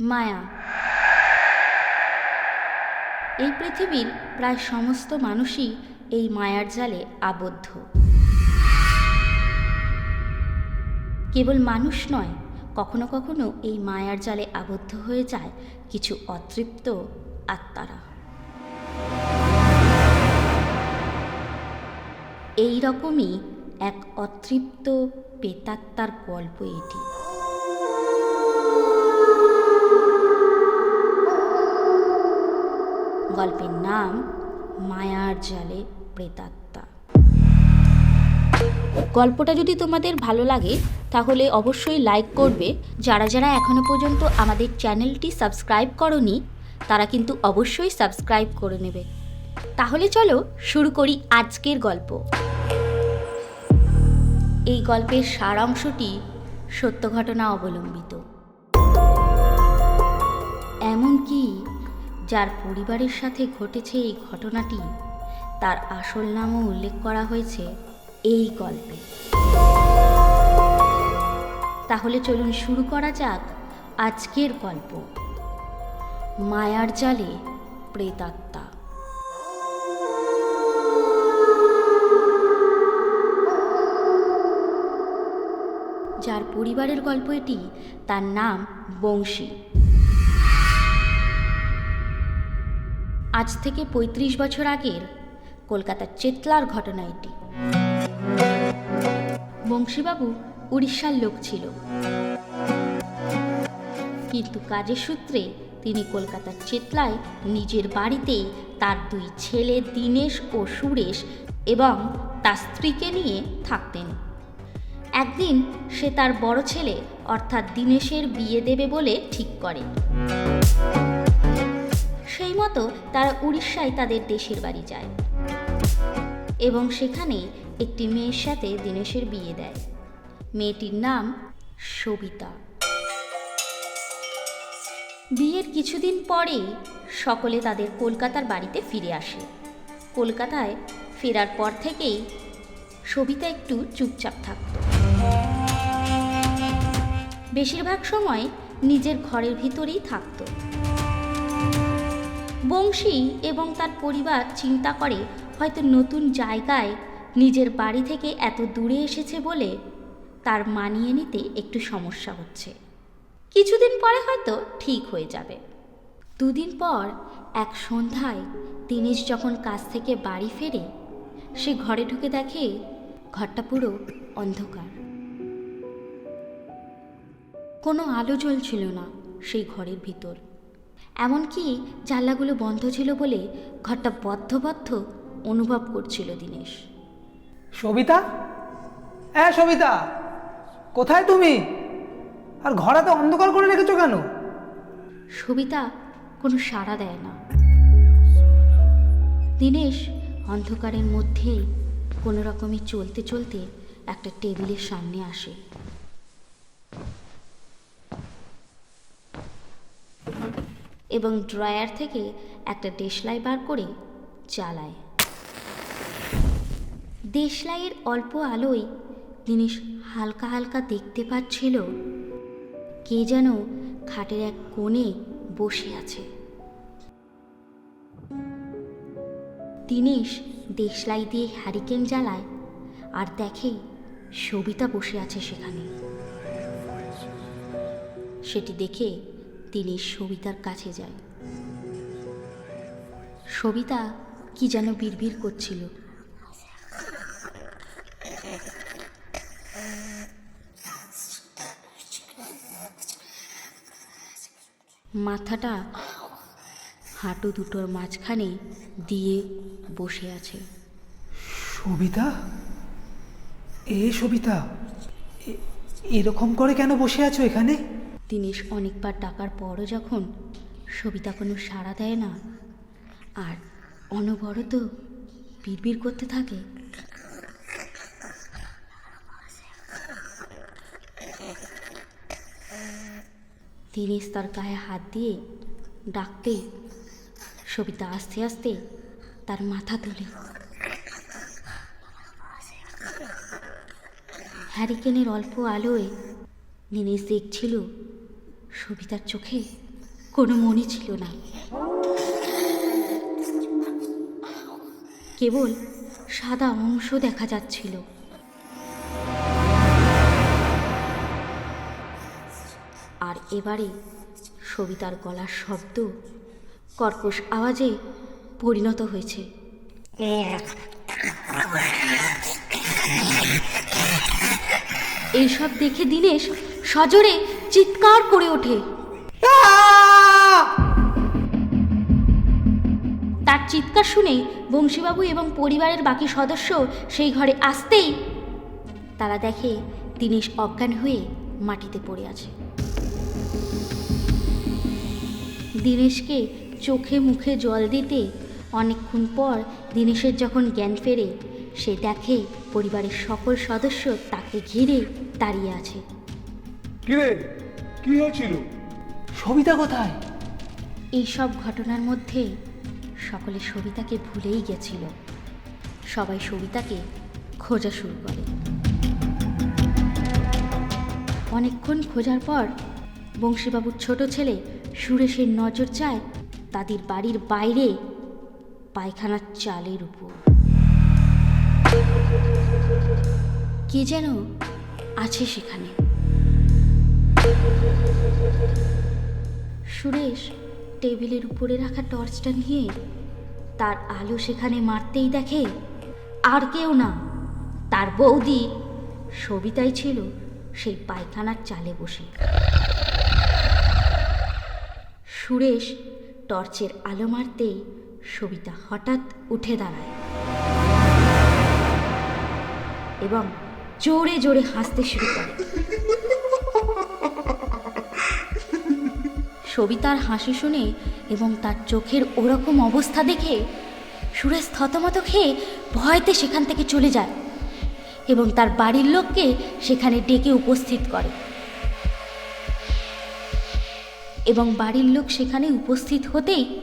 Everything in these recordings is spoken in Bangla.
মায়া। এই পৃথিবীর প্রায় সমস্ত মানুষই এই মায়ার জালে আবদ্ধ। কেবল মানুষ নয়, কখনো কখনো এই মায়ার জালে আবদ্ধ হয়ে যায় কিছু অতৃপ্ত আত্মারা। এই রকমই এক অতৃপ্ত পেতাত্মার গল্প এটি। গল্পের নাম মায়ার জালে প্রেতাত্মা। গল্পটা যদি তোমাদের ভালো লাগে, তাহলে অবশ্যই লাইক করবে। যারা যারা এখনও পর্যন্ত আমাদের চ্যানেলটি সাবস্ক্রাইব করনি, তারা কিন্তু অবশ্যই সাবস্ক্রাইব করে নেবে। তাহলে চলো শুরু করি আজকের গল্প। এই গল্পের সারাংশটি সত্য ঘটনা অবলম্বিত। এমনকি যার পরিবারের সাথে ঘটেছে এই ঘটনাটি, তার আসল নামও উল্লেখ করা হয়েছে এই গল্পে। তাহলে চলুন শুরু করা যাক আজকের গল্প। মায়ার জালে প্রেতাত্মা। যার পরিবারের গল্প এটি, তার নাম বংশী। আজ থেকে ৩৫ বছর আগের কলকাতার চেতলার ঘটনা এটি। বংশীবাবু উড়িষ্যার লোক ছিল। কিন্তু কাজের সূত্রে তিনি কলকাতার চেতলায় নিজের বাড়িতে তার দুই ছেলে দীনেশ ও সুরেশ এবং তার স্ত্রীকে নিয়ে থাকতেন। একদিন সে তার বড় ছেলে অর্থাৎ দীনেশের বিয়ে দেবে বলে ঠিক করে। সেই মতো তারা উড়িষ্যায় তাদের দেশের বাড়ি যায়। এবং সেখানে একটি মেয়ের সাথে দীনেশের বিয়ে দেয়। মেয়েটির নাম সবিতা। বিয়ের কিছুদিন পরেই সকলে তাদের কলকাতার বাড়িতে ফিরে আসে। কলকাতায় ফেরার পর থেকেই সবিতা একটু চুপচাপ থাকত। বেশিরভাগ সময় নিজের ঘরের ভিতরেই থাকতো। বংশী এবং তার পরিবার চিন্তা করে হয়তো নতুন জায়গায় নিজের বাড়ি থেকে এত দূরে এসেছে বলে তার মানিয়ে নিতে একটু সমস্যা হচ্ছে। কিছুদিন পরে হয়তো ঠিক হয়ে যাবে। দুদিন পর এক সন্ধ্যায় দিনেশ যখন কাজ থেকে বাড়ি ফেরে, সে ঘরে ঢুকে দেখে ঘরটা পুরো অন্ধকার। কোনো আলো জ্বলছিল না সেই ঘরের ভিতর। এমনকি জানলাগুলো বন্ধ ছিল বলে ঘরটা বদ্ধ বদ্ধ অনুভব করছিল দীনেশ। সবিতা? হ্যাঁ সবিতা কোথায় তুমি? আর ঘরাতে অন্ধকার করে রেখেছো কেন? সবিতা কোনো সাড়া দেয় না। দীনেশ অন্ধকারের মধ্যেই কোনো রকমে চলতে চলতে একটা টেবিলের সামনে আসে। এবং ড্রয়ার থেকে একটা দেশলাই বার করে চালায়। দেশলাইয়ের অল্প আলোয় দিনেশ হালকা হালকা দেখতে পাচ্ছিল। কে যেন খাটের এক কোণে বসে আছে। দিনেশ দেশলাই দিয়ে হ্যারিকেন জ্বালায় আর দেখে সবিতা বসে আছে সেখানে। সেটি দেখে দিনেশ সবিতার কাছে যায়। সবিতা কি যেন বিড়বিড় করছিল। মাথাটা হাঁটু দুটোর মাঝখানে দিয়ে বসে আছে। সবিতা? এ সবিতা এরকম করে কেন বসে আছো এখানে? দিনেশ অনেকবার ডাকার পরও যখন সবিতা কোনো সাড়া দেয় না, আর অনবরত বিড়বিড় করতে থাকে। দিনেশ তার গায়ে হাত দিয়ে ডাকতে, সবিতা আস্তে আস্তে তার মাথা তোলে। হ্যারিকেনের অল্প আলোয় দিনেশ দেখছিল সবিতার চোখে কোনো মনে ছিল না। কেবল সাদা অংশ দেখা যাচ্ছিল। আর এবারে সবিতার গলার শব্দ, কর্কশ আওয়াজে পরিণত হয়েছে। এইসব দেখে দিনেশ সজোরে চিৎকার করে ওঠে। তার চিৎকার শুনে বংশীবাবু এবং পরিবারের বাকি সদস্য সেই ঘরে আসতেই তারা দেখে দিনেশ অজ্ঞান হয়ে মাটিতে পড়ে আছে। দিনেশকে চোখে মুখে জল দিতে অনেকক্ষণ পর দিনেশের যখন জ্ঞান ফেরে, সে দেখে পরিবারের সকল সদস্য তাকে ঘিরে দাঁড়িয়ে আছে। কিরে? কি হয়েছিল? সবিতা কোথায়? এই সব ঘটনার মধ্যে সকলে সবিতাকে ভুলেই গেছিল। সবাই সবিতাকে খোঁজা শুরু করে। অনেকক্ষণ খোঁজার পর বংশীবাবুর ছোট ছেলে সুরেশের নজর চায় তাদের বাড়ির বাইরে পায়খানার চালের উপর। কে যেন আছে সেখানে। সুরেশ টেবিলের উপরে রাখা টর্চটা নিয়ে তার আলো সেখানে মারতেই দেখে, আর কেউ না। তার বৌদি সবিতাই ছিল সেই পায়খানার চালে বসে। সুরেশ টর্চের আলো মারতেই সবিতা হঠাৎ উঠে দাঁড়ায় এবং জোরে জোরে হাসতে শুরু করে। সবিতার হাসি শুনে এবং তার চোখের ওরকম অবস্থা দেখে সুরেশ থতমত খেয়ে ভয়তে সেখান থেকে চলে যায় এবং তার বাড়ির লোককে সেখানে ডেকে উপস্থিত করে। এবং বাড়ির লোক সেখানে উপস্থিত হতেই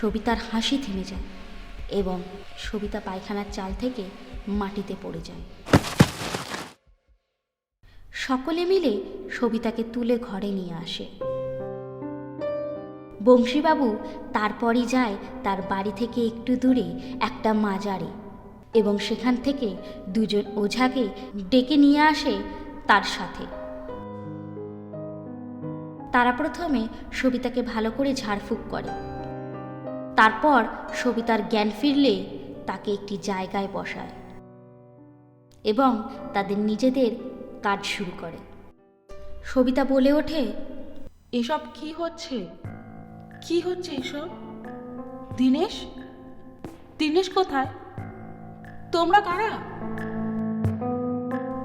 সবিতার হাসি থেমে যায় এবং সবিতা পায়খানার চাল থেকে মাটিতে পড়ে যায়। সকলে মিলে সবিতাকে তুলে ঘরে নিয়ে আসে। বংশীবাবু তারপরই যায় তার বাড়ি থেকে একটু দূরে একটা মাজারে এবং সেখান থেকে দুজন ওঝাকে ডেকে নিয়ে আসে তার সাথে। তারা প্রথমে সবিতাকে ভালো করে ঝাড়ফুঁক করে। তারপর সবিতার জ্ঞান ফিরলে তাকে একটি জায়গায় বসায় এবং তাদের নিজেদের কাজ শুরু করে। সবিতা বলে ওঠে, এসব কি হচ্ছে? কি হচ্ছে এসব? দিনেশ? দিনেশ কোথায়? তোমরা কারা?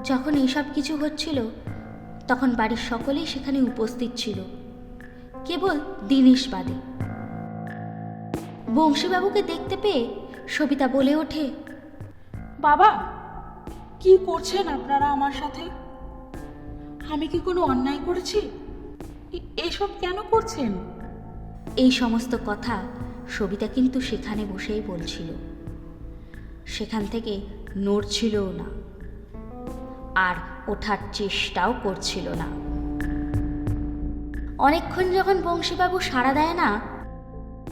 যখন এসব কিছু হচ্ছিল তখন বাড়ির সকলেই সেখানে উপস্থিত ছিল। কেবল দিনেশ বাদে। বংশীবাবুকে দেখতে পেয়ে সবিতা বলে ওঠে বাবা কি করছেন আপনারা আমার সাথে? আমি কি কোনো অন্যায় করেছি? এসব কেন করছেন? এই সমস্ত কথা সবিতা কিন্তু সেখানে বসেই বলছিল। সেখান থেকে নড়ছিলও না। আর ওঠার চেষ্টাও করছিল না। অনেকক্ষণ যখন বংশীবাবু সাড়া দেয় না,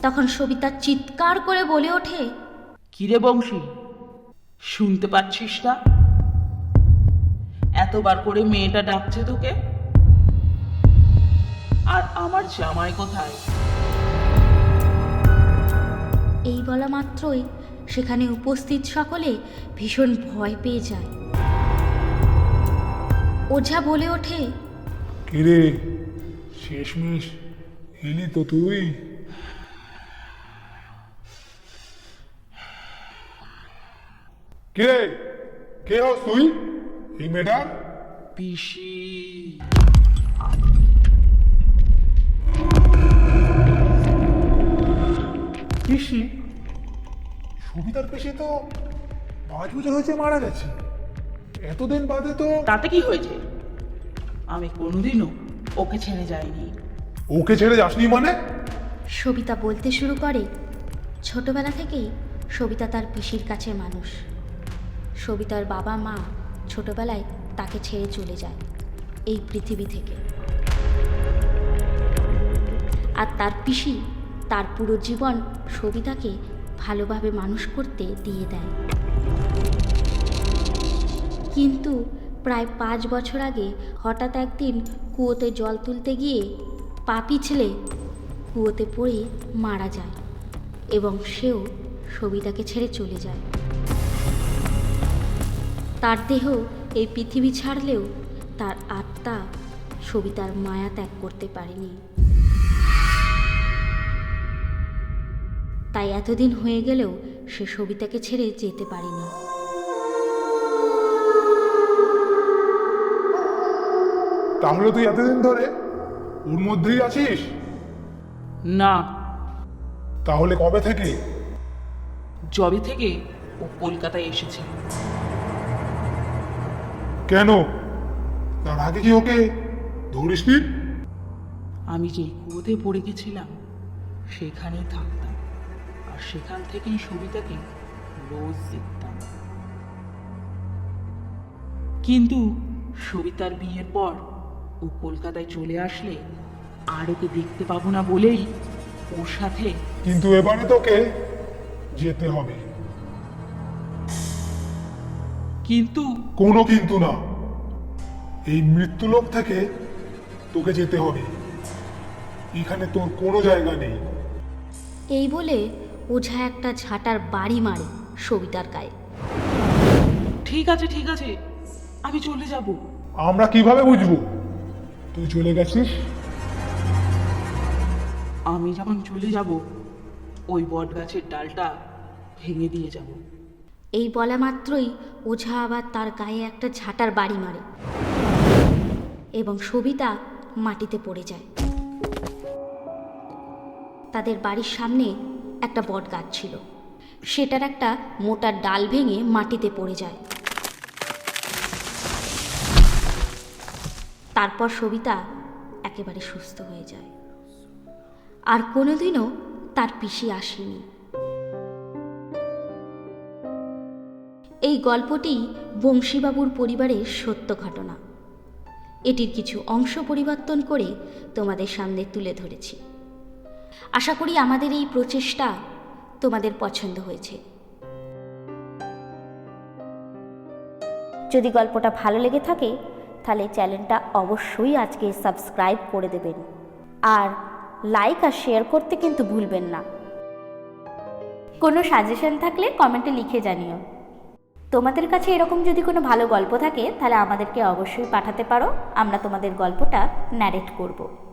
তখন সবিতা চিৎকার করে বলে ওঠে, কিরে বংশী, শুনতে পাচ্ছিস না? এতবার করে মেয়েটা ডাকছে তোকে? আর আমার জামাই কোথায়? এই বলা মাত্রই সেখানে উপস্থিত সকলে ভীষণ ভয় পেয়ে যায়। ওঝা বলে ওঠে কিরে শেষমেশ এলি তো তুই? কিরে কে হস তুই? এই মেয়েটা পিসি। পিসি সুবিধার পিসি তো পাঁচ বছর হয়েছে মারা গেছে। এতদিন বাদে তো তাতে কি হয়েছে? আমি কোনোদিনও ওকে ছেড়ে যাইনি। ওকে ছেড়ে যাসনি মানে? সবিতা বলতে শুরু করে ছোটবেলা থেকেই সবিতা তার পিসির কাছে মানুষ। সবিতার বাবা মা ছোটবেলায় তাকে ছেড়ে চলে যায় এই পৃথিবী থেকে। আর তার পিসি তার পুরো জীবন সবিতাকে ভালোভাবে মানুষ করতে দিয়ে দেয়। কিন্তু প্রায় পাঁচ বছর আগে হঠাৎ একদিন কুয়োতে জল তুলতে গিয়ে পা পিছলে কুয়োতে পড়ে মারা যায় এবং সেও সবিতাকে ছেড়ে চলে যায়। তার দেহ এই পৃথিবী ছাড়লেও তার আত্মা সবিতার মায়া ত্যাগ করতে পারেনি। তাই এতদিন হয়ে গেলেও সে সবিতাকে ছেড়ে যেতে পারেনি। তাহলে তুই এতদিন ধরে ওর মধ্যেই আছিস? না। তাহলে কবে থেকে? জবে থেকে ও কলকাতায় এসেছে। কেন? তার আগে কি ওকে ধরিসনি? আমি যে কুয়োতে পড়ে গেছিলাম সেখানেই থাকতাম। আর সেখান থেকেই সবিতাকে রোজ দেখতাম। কিন্তু সবিতার বিয়ের পর ও কলকাতায় চলে আসলে আর ওকে দেখতে পাবো না বলেই ওর সাথে কিন্তু এবারে তোকে যেতে হবে। কিন্তু কোনো কিন্তু না। এই মৃত্যুলোক থেকে তোকে যেতে হবে। এখানে তোর কোনো জায়গা নেই। এই বলে ওঝা একটা ঝাঁটার বাড়ি মারে সবিতার গায়ে। ঠিক আছে ঠিক আছে। আমি চলে যাব। আমরা কীভাবে বুঝব? তুই চলে গেছিস? আমি যখন চলে যাব ওই বট গাছের ডালটা ভেঙে দিয়ে যাব। এই বলা মাত্রই ওঝা আবার তার গায়ে একটা ঝাঁটার বাড়ি মারে এবং সবিতা মাটিতে পড়ে যায়। তাদের বাড়ির সামনে একটা বট গাছ ছিল। সেটার একটা মোটা ডাল ভেঙে মাটিতে পড়ে যায়। তারপর সবিতা একেবারে সুস্থ হয়ে যায়। আর কোনোদিনও তার পিসি আসেনি। এই গল্পটি বংশীবাবুর পরিবারের সত্য ঘটনা। এটির কিছু অংশ পরিবর্তন করে তোমাদের সামনে তুলে ধরেছি। আশা করি আমাদের এই প্রচেষ্টা তোমাদের পছন্দ হয়েছে। যদি গল্পটা ভালো লেগে থাকে, তাহলে চ্যানেলটা অবশ্যই আজকে সাবস্ক্রাইব করে দেবেন। আর লাইক আর শেয়ার করতে কিন্তু ভুলবেন না। কোনো সাজেশন থাকলে কমেন্টে লিখে জানিও। তোমাদের কাছে এরকম যদি কোনো ভালো গল্প থাকে, তাহলে আমাদেরকে অবশ্যই পাঠাতে পারো। আমরা তোমাদের গল্পটা ন্যারেট করব।